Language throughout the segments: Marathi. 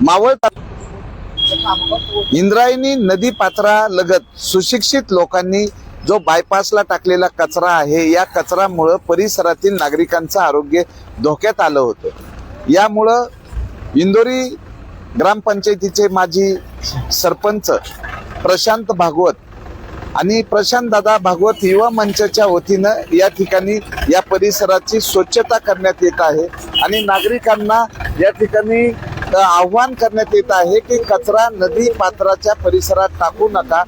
मावळ इंद्रायणी नदी पात्रालगत सुशिक्षित लोकांनी जो बायपासला टाकलेला कचरा आहे या कचऱ्यामुळं परिसरातील नागरिकांचं आरोग्य धोक्यात आलं होतं. यामुळं इंदोरी ग्रामपंचायतीचे माजी सरपंच प्रशांत भागवत आणि प्रशांत दादा भागवत युवा मंचाच्या वतीनं या ठिकाणी या परिसराची स्वच्छता करण्यात येत आहे आणि नागरिकांना या ठिकाणी आव्हान करण्यात येत आहे की कचरा नदी पात्राच्या परिसरात टाकू नका.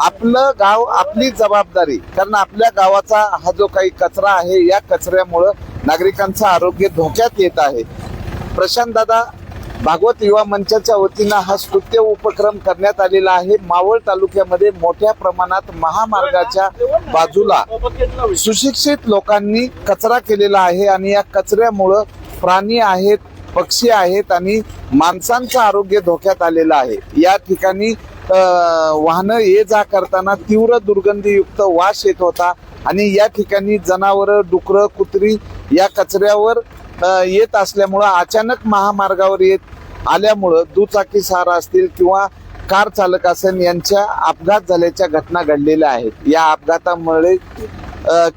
आपलं गाव आपली जबाबदारी कारण आपल्या गावाचा हा जो काही कचरा आहे या कचऱ्यामुळं नागरिकांचं आरोग्य धोक्यात येत आहे. प्रशांत दादा भागवत युवा मंचाच्या वतीनं हा स्तुत्य उपक्रम करण्यात आलेला आहे. मावळ तालुक्यामध्ये मोठ्या प्रमाणात महामार्गाच्या बाजूला सुशिक्षित लोकांनी कचरा केलेला आहे आणि या कचऱ्यामुळं प्राणी आहेत पक्षी आहेत आणि माणसांचं आरोग्य धोक्यात आलेलं आहे. या ठिकाणी वाहनं ये जा करताना तीव्र दुर्गंधीयुक्त वास येत होता आणि या ठिकाणी जनावरं डुकरं कुत्री या कचऱ्यावर येत असल्यामुळं अचानक महामार्गावर येत आल्यामुळं दुचाकी सार असतील किंवा कार चालक असेल यांच्या अपघात झाल्याच्या घटना घडलेल्या आहेत. या अपघातामुळे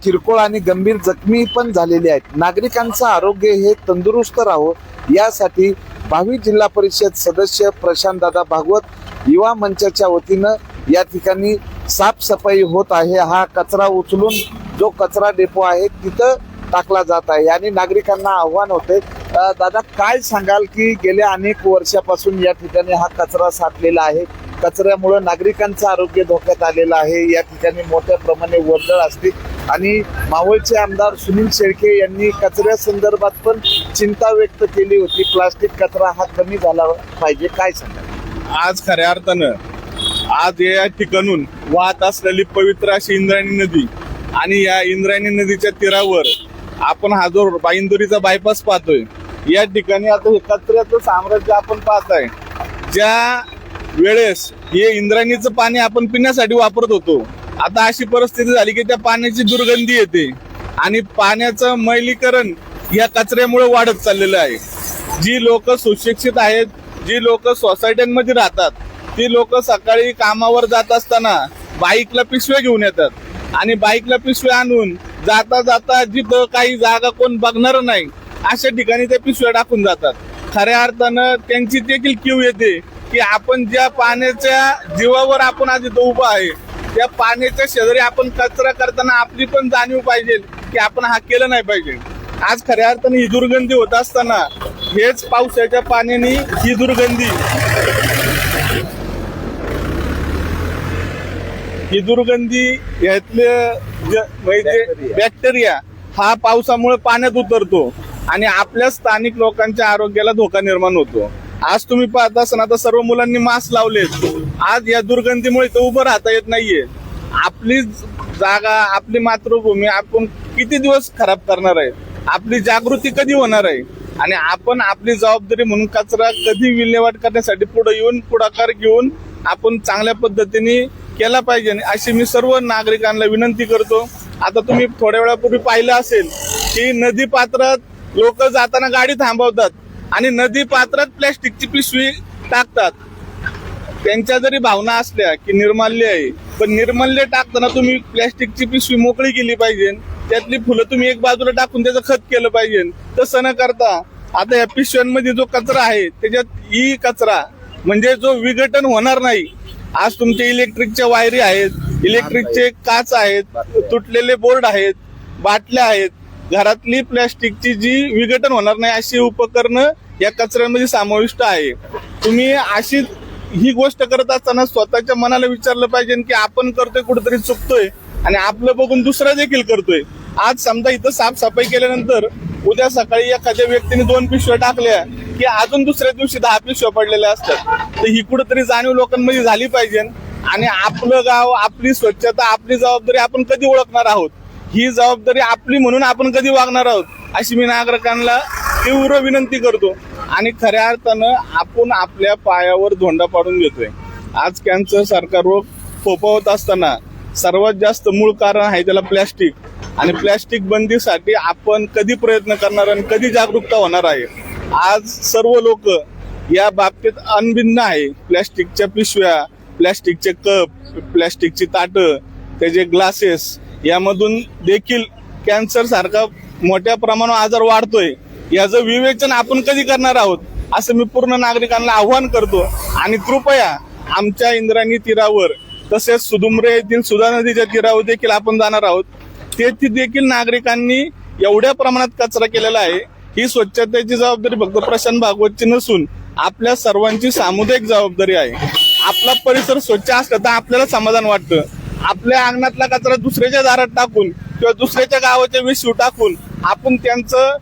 किरकोळ आणि गंभीर जखमी पण झालेले आहेत. नागरिकांचं आरोग्य हे तंदुरुस्त राहावं यासाठी भावी जिल्हा परिषद सदस्य प्रशांत दादा भागवत युवा मंचाच्या वतीनं या ठिकाणी साफसफाई होत आहे. हा कचरा उचलून जो कचरा डेपो आहे तिथं टाकला जात आहे. आणि नागरिकांना आव्हान होते दादा काय सांगाल की गेल्या अनेक वर्षापासून या ठिकाणी हा कचरा साठलेला आहे? कचऱ्यामुळे नागरिकांचं आरोग्य धोक्यात आलेलं आहे. या ठिकाणी मोठ्या प्रमाणे वर्दळ असते. आणि मावळचे आमदार सुनील शेळके यांनी कचऱ्या संदर्भात पण चिंता व्यक्त केली होती. प्लास्टिक कचरा हा कमी झाला पाहिजे. काय सांगा आज खऱ्या अर्थानं आज या ठिकाणून वाहत असलेली पवित्र अशी इंद्रायणी नदी आणि या इंद्रायणी नदीच्या तीरावर आपण हा जो बाईंदोरीचा बायपास पाहतोय या ठिकाणी आता हे कचऱ्याचं साम्राज्य आपण पाहत आहे ज्या वेळेस हे इंद्रायणीचं पाणी आपण पिण्यासाठी वापरत होतो आता अशी परिस्थिती झाली की त्या पाण्याची दुर्गंधी येते आणि पाण्याचं मैलीकरण या कचऱ्यामुळे वाढत चाललेलं आहे. जी लोक सुशिक्षित आहेत जी लोक सोसायट्यांमध्ये राहतात ती लोक सकाळी कामावर जात असताना बाईकला पिशव्या घेऊन येतात आणि बाईकला पिशव्या आणून जाता जाता जिथं काही जागा कोण बघणार नाही अशा ठिकाणी त्या पिशव्या टाकून जातात. खऱ्या अर्थानं त्यांची देखील क्यू येते की आपण ज्या पाण्याच्या जीवावर आपण आज इथं उभा आहे त्या पाण्याच्या शेजारी आपण कचरा करताना आपली पण जाणीव पाहिजे की आपण हा केलं नाही पाहिजे. आज खऱ्या अर्थाने ही दुर्गंधी होत असताना हेच पावसाच्या पाण्याने ही दुर्गंधी. ही दुर्गंधी यातले बॅक्टेरिया म्हणजे हा पावसामुळे पाण्यात उतरतो आणि आपल्या स्थानिक लोकांच्या आरोग्याला धोका निर्माण होतो. आज तुम्ही पाहत असताना आता सर्व मुलांनी मास्क लावलेत. आज या दुर्गंधीमुळे तो उभं राहता येत नाहीये. आपली जागा आपली मातृभूमी आपण किती दिवस खराब करणार आहे? आपली जागृती कधी होणार आहे? आणि आपण आपली जबाबदारी म्हणून कचरा कधी विल्हेवाट करण्यासाठी पुढे येऊन पुढाकार घेऊन आपण चांगल्या पद्धतीने केला पाहिजे. अशी मी सर्व नागरिकांना विनंती करतो आता तुम्ही थोड्या वेळापूर्वी पाहिलं असेल की नदी पात्रात लोक जाताना गाडी थांबवतात आणि नदी पात्रात प्लॅस्टिकची पिशवी टाकतात. त्यांच्या जरी भावना असल्या की निर्माल्य आहे पण निर्माल्य टाकताना तुम्ही प्लॅस्टिकची पिशवी मोकळी केली पाहिजे. त्यातली फुलं तुम्ही एक बाजूला टाकून त्याचं खत केलं पाहिजे. तसं न करता आता या पिशव्यांमध्ये जो कचरा आहे त्याच्यात ई कचरा म्हणजे जो विघटन होणार नाही. आज तुमचे इलेक्ट्रिकच्या वायरी आहेत इलेक्ट्रिकचे काच आहेत तुटलेले बोर्ड आहेत बाटल्या आहेत. घरातली प्लॅस्टिकची जी विघटन होणार नाही अशी उपकरणं या कचऱ्यांमध्ये समाविष्ट आहे. तुम्ही अशी ही गोष्ट करत असताना स्वतःच्या मनाला विचारलं पाहिजे की आपण करतोय कुठेतरी चुकतोय आणि आपलं बघून दुसरा देखील करतोय. आज समजा इथं साफसफाई केल्यानंतर उद्या सकाळी एखाद्या व्यक्तीने दोन पिशव्या टाकल्या की अजून दुसऱ्या दिवशी दहा पिशव्या पडलेल्या असतात. तर ही कुठेतरी जाणीव लोकांमध्ये झाली पाहिजे आणि आपलं गाव आपली स्वच्छता आपली जबाबदारी आपण कधी ओळखणार आहोत? ही जबाबदारी आपली म्हणून आपण कधी वागणार आहोत? अशी मी नागरिकांना तीव्र विनंती करतो. आणि खऱ्या अर्थानं आपण आपल्या पायावर धोंडा पाडून घेतोय. आज कॅन्सर सारखा रोग फोफावत असताना सर्वात जास्त मूळ कारण आहे त्याला प्लॅस्टिक आणि प्लॅस्टिक बंदीसाठी आपण कधी प्रयत्न करणार आणि कधी जागरूकता होणार आहे? आज सर्व लोक या बाबतीत अनभिन्न आहे. प्लॅस्टिकच्या पिशव्या प्लॅस्टिकचे कप प्लॅस्टिकची ताटं त्याचे ग्लासेस यामधून देखील कॅन्सर सारखा मोठ्या प्रमाणावर आजार वाढतोय. याचं विवेचन आपण कधी करणार आहोत? असं मी पूर्ण नागरिकांना आव्हान करतो. आणि कृपया आमच्या इंद्रायणी तीरावर तसेच सुदुमरे येथील सुधा नदीच्या तीरावर देखील आपण जाणार आहोत. तेथे देखील नागरिकांनी एवढ्या प्रमाणात कचरा केलेला आहे. ही स्वच्छतेची जबाबदारी फक्त प्रशांत भागवतची नसून आपल्या सर्वांची सामुदायिक जबाबदारी आहे. आपला परिसर स्वच्छ असला तर आपल्याला समाधान वाटतं. आपल्या अंगणातला कचरा दुसऱ्याच्या दारात टाकून किंवा दुसऱ्याच्या गावाच्या विश्व टाकून आपण त्यांचं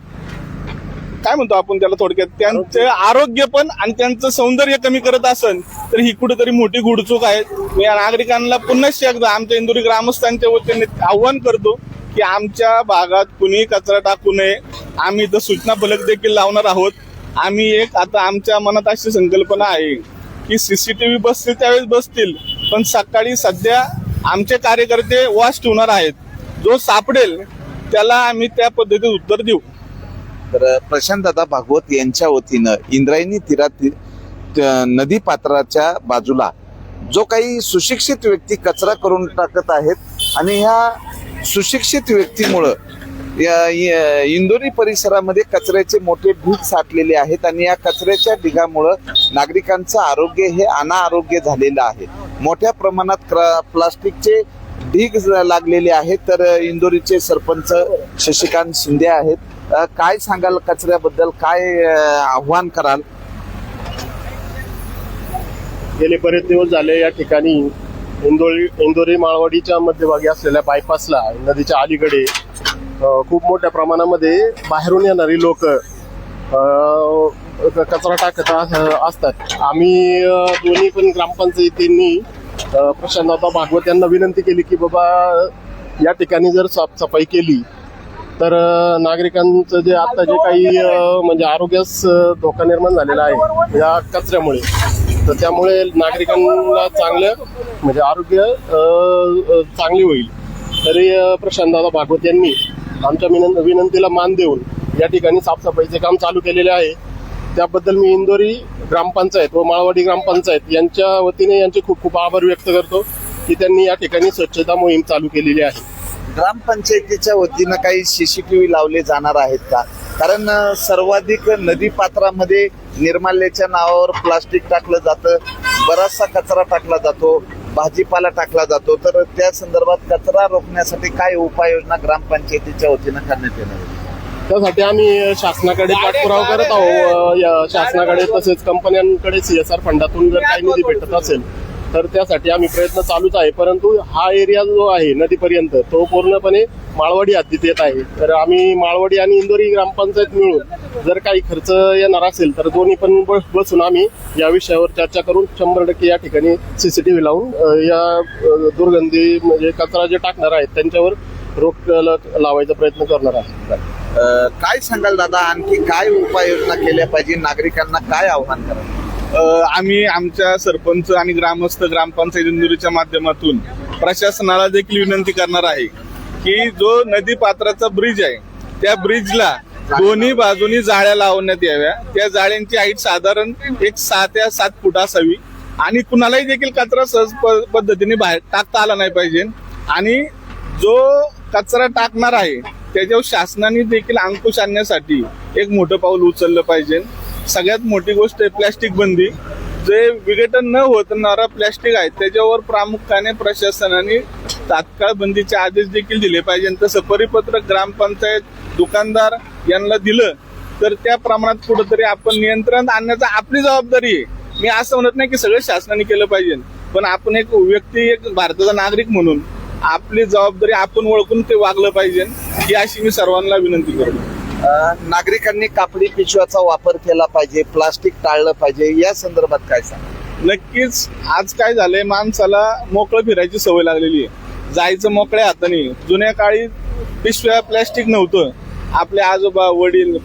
काय म्हणतो आपण त्याला थोडक्यात? त्यांचं आरोग्य पण आणि त्यांचं सौंदर्य कमी करत असन तर ही कुठेतरी मोठी गुडचूक आहे. मी या नागरिकांना पुन्हा एकदा आमच्या इंदुरी ग्रामस्थांच्या वतीने आव्हान करतो की आमच्या भागात कुणी कचरा टाकू नये. आम्ही इथं सूचना फलक देखील लावणार आहोत. आम्ही एक आता आमच्या मनात अशी संकल्पना आहे की सीसीटीव्ही बसतील त्यावेळेस बसतील पण सकाळी सध्या आमचे कार्यकर्ते वॉच ठेवणार आहेत. जो सापडेल त्याला आम्ही त्या पद्धतीत उत्तर देऊ. तर प्रशांतदादा भागवत यांच्या वतीनं इंद्रायणी तीरातील नदी पात्राच्या बाजूला जो काही सुशिक्षित व्यक्ती कचरा करून टाकत आहेत आणि ह्या सुशिक्षित व्यक्तीमुळं या- इंदोरी परिसरामध्ये कचऱ्याचे मोठे ढीग साठलेले आहेत आणि या कचऱ्याच्या ढिगामुळं नागरिकांचं आरोग्य हे अनारोग्य झालेलं आहे. मोठ्या प्रमाणात प्लास्टिकचे ढीग ज- लागलेले आहेत. तर इंदोरीचे सरपंच शशिकांत शिंदे आहेत. काय सांगाल कचऱ्याबद्दल? काय आव्हान कराल? गेले बरेच दिवस झाले या ठिकाणी इंदोरी इंदोरी माळवाडीच्या मध्यभागी असलेल्या बायपासला नदीच्या अलीकडे खूप मोठ्या प्रमाणामध्ये बाहेरून येणारी लोक कचरा टाकत अस- असतात. आम्ही दोन्ही पण ग्रामपंचायतींनी अ, प्रशांतदादा भागवत यांना विनंती केली की बाबा या ठिकाणी जर साफसफाई केली तर नागरिकांचं जे आता जे काही म्हणजे आरोग्यास धोका निर्माण झालेला आहे या कचऱ्यामुळे. तर त्यामुळे नागरिकांना चांगलं म्हणजे आरोग्य चांगले होईल. तरी अ, प्रशांतदादा भागवत यांनी आमच्या विनं विनंतीला मान देऊन या ठिकाणी साफसफाईचे काम चालू केलेले आहे. त्याबद्दल मी इंदोरी ग्रामपंचायत व माळवाडी ग्रामपंचायत यांच्या वतीने यांचे खूप खूप आभार व्यक्त करतो की त्यांनी या ठिकाणी स्वच्छता मोहीम चालू केलेली आहे. ग्रामपंचायतीच्या वतीनं काही सीसीटीव्ही लावले जाणार आहेत का? कारण सर्वाधिक नदी पात्रामध्ये निर्माल्याच्या नावावर प्लास्टिक टाकलं जातं बराचसा कचरा टाकला जातो भाजीपाला टाकला जातो. तर त्या संदर्भात कचरा रोखण्यासाठी काय उपाययोजना ग्रामपंचायतीच्या वतीनं करण्यात येणार आहे? त्यासाठी आम्ही शासनाकडे पाठपुरावा करत आहोत. शासनाकडे तसेच कंपन्यांकडे सीएसआर फंडातून जर काही निधी भेटत असेल तर त्यासाठी आम्ही प्रयत्न चालूच आहे. परंतु हा एरिया जो आहे नदीपर्यंत तो पूर्णपणे माळवाडी हद्दीत येत आहे. तर आम्ही माळवाडी आणि इंदोरी ग्रामपंचायत मिळून जर काही खर्च येणार असेल तर दोन्ही पण बसून आम्ही या विषयावर चर्चा करून शंभर टक्के या ठिकाणी सीसीटीव्ही लावून या दुर्गंधी म्हणजे कचरा जे टाकणार आहेत त्यांच्यावर रोख लावायचा प्रयत्न करणार आहे. काय सांगाल दादा? आणखी काय उपाययोजना केल्या पाहिजे? नागरिकांना काय आव्हान करायचं आम्ही आमच्या सरपंच आणि ग्रामस्थ ग्रामपंचायत इंदुरीच्या माध्यमातून प्रशासनाला देखील विनंती करणार आहे की जो नदी पात्राचा ब्रिज आहे त्या ब्रिजला दोन्ही बाजूनी जाळ्या लावण्यात याव्या. त्या जाळ्यांची हाईट साधारण एक सहा ते सात फूट असावी. आणि कुणालाही देखील कचरा सहज प- पद्धतीने बाहेर टाकता आला नाही पाहिजे. आणि जो कचरा टाकणार आहे त्याच्यावर शासनाने देखील अंकुश आणण्यासाठी एक मोठं पाऊल उचललं पाहिजे. सगळ्यात मोठी गोष्ट आहे प्लॅस्टिक बंदी. जे विघटन न होणारा प्लॅस्टिक आहे त्याच्यावर प्रामुख्याने प्रशासनाने तात्काळ बंदीचे आदेश देखील दिले पाहिजे. तसं परिपत्रक ग्रामपंचायत दुकानदार यांना दिलं तर त्या प्रमाणात कुठंतरी आपण नियंत्रण आणण्याचा आपली जबाबदारी आहे. मी असं म्हणत नाही की सगळं शासनाने केलं पाहिजे. पण आपण एक व्यक्ती एक भारताचा नागरिक म्हणून आपली जबाबदारी आपण ओळखून ते वागलं पाहिजे ही अशी मी सर्वांना विनंती करतो. नागरिकांनी कापडी पिशव्याचा वापर केला पाहिजे प्लास्टिक टाळलं पाहिजे या संदर्भात काय सांग? नक्कीच आज काय झालंय माणसाला मोकळं फिरायची सवय लागलेली आहे. जायचं मोकळ्या हाताने. जुन्या काळी पिशव्या प्लॅस्टिक नव्हतं. आपले आजोबा वडील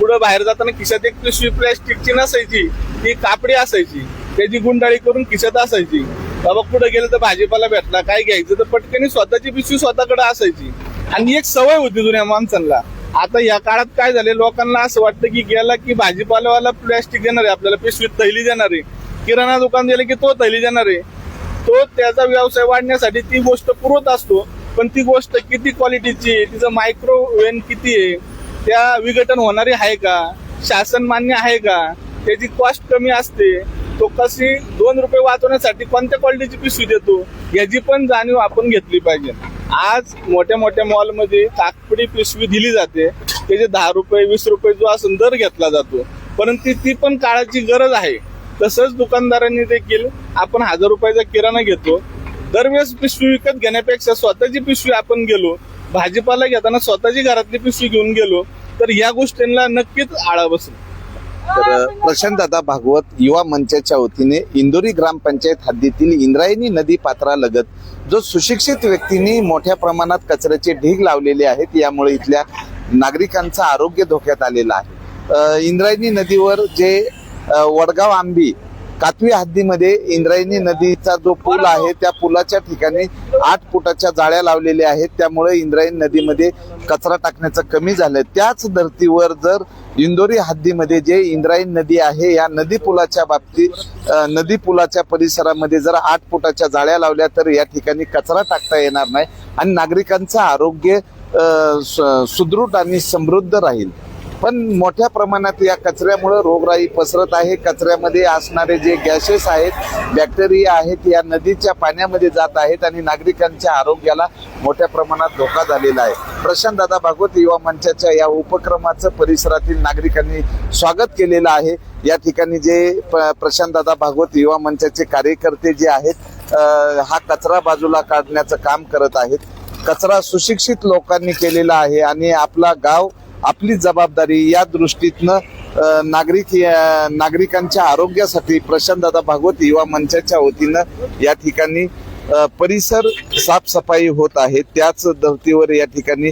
पुढं बाहेर जाताना खिशात एक पिशवी प्लॅस्टिकची नसायची. ती कापडी असायची. त्याची गुंडाळी करून खिशात असायची. बाबा पुढे गेलं तर भाजीपाला भेटला काय घ्यायचं तर पटकनी स्वतःची पिशवी स्वतःकडे असायची. आणि एक सवय होती जुन्या माणसांना. आता या काळात काय झाले? लोकांना असं वाटतं की गेला की भाजीपालावाला प्लॅस्टिक देणार आहे आपल्याला पिशवीत थैली देणार आहे. किराणा दुकान दिलं की तो थैली देणार आहे. तो त्याचा व्यवसाय वाढण्यासाठी ती गोष्ट पुरवत असतो पण ती गोष्ट किती क्वालिटीची आहे? तिचं मायक्रोवेन किती आहे? त्या विघटन होणारी आहे का? शासन मान्य आहे का? त्याची कॉस्ट कमी असते. तो कशी दोन रुपये वाचवण्यासाठी कोणत्या क्वालिटीची पिशवी देतो? याची पण जाणीव आपण घेतली पाहिजे. आज मोठ्या मोठ्या मॉलमध्ये ताकपडी पिशवी दिली जाते. त्याचे दहा रुपये वीस रुपये जो असून दर घेतला जातो. परंतु ती पण काळाची गरज आहे. तसंच दुकानदारांनी देखील आपण हजार रुपयाचा किराणा घेतो. दरवेळेस पिशवी विकत घेण्यापेक्षा स्वतःची पिशवी आपण गेलो भाजीपाला घेताना स्वतःची घरातली पिशवी घेऊन गेलो तर या गोष्टींना नक्कीच आळा बसेल. तर प्रशांत दादा भागवत युवा मंचाच्या वतीने इंदोरी ग्रामपंचायत हद्दीतील इंद्रायणी नदी पात्रालगत जो सुशिक्षित व्यक्तींनी मोठ्या प्रमाणात कचऱ्याचे ढीग लावलेले आहेत यामुळे इथल्या नागरिकांचं आरोग्य धोक्यात आलेलं आहे. इंद्रायणी नदीवर जे वडगाव आंबी कातवी हद्दीमध्ये इंद्रायणी नदीचा जो पूल आहे त्या पुलाच्या ठिकाणी आठ फुटाच्या जाळ्या लावलेल्या आहेत. त्यामुळे इंद्रायणी नदीमध्ये कचरा टाकण्याचं कमी झालं त्याच धर्तीवर जर इंदोरी हद्दीमध्ये जे इंद्रायणी नदी आहे या नदी पुलाच्या बाबतीत नदी पुलाच्या परिसरामध्ये जर आठ फुटाच्या जाळ्या लावल्या तर या ठिकाणी कचरा टाकता येणार नाही आणि नागरिकांचं आरोग्य सुदृढ आणि समृद्ध राहील. पण मोठ्या प्रमाणात या कचऱ्यामुळे रोगराई पसरत आहे. कचऱ्यामध्ये असणारे जे गॅसेस आहेत बॅक्टेरिया आहेत या नदीच्या पाण्यामध्ये जात आहेत आणि नागरिकांच्या आरोग्याला मोठ्या प्रमाणात धोका झालेला आहे. प्रशांत दादा भागवत युवा मंचाच्या या उपक्रमाचं परिसरातील नागरिकांनी स्वागत केलेलं आहे. या ठिकाणी जे प्रशांत दादा भागवत युवा मंचाचे कार्यकर्ते जे आहेत हा कचरा बाजूला काढण्याचं काम करत आहेत. कचरा सुशिक्षित लोकांनी केलेला आहे आणि आपला गाव आपली जबाबदारी या दृष्टीतनं नागरिक या- नागरिकांच्या आरोग्यासाठी प्रशांतदादा भागवत युवा मंचाच्या वतीनं या ठिकाणी परिसर साफसफाई होत आहे. त्याच धर्तीवर या ठिकाणी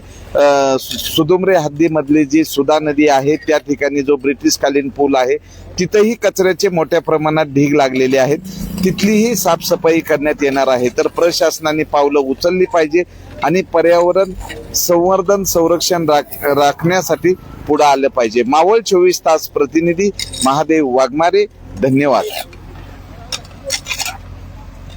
सु- सुदुमरे हद्दीमधली जी सुधा नदी आहे त्या ठिकाणी जो ब्रिटिशकालीन पूल आहे तिथंही कचऱ्याचे मोठ्या प्रमाणात ढीग लागलेले आहेत. तिथलीही साफसफाई करण्यात येणार आहे. तर प्रशासनाने पावलं उचलली पाहिजे. आणि पर्यावरण संवर्धन संरक्षण राख राखण्यासाठी पुढे आलं पाहिजे. मावळ चोवीस तास प्रतिनिधी महादेव वाघमारे धन्यवाद.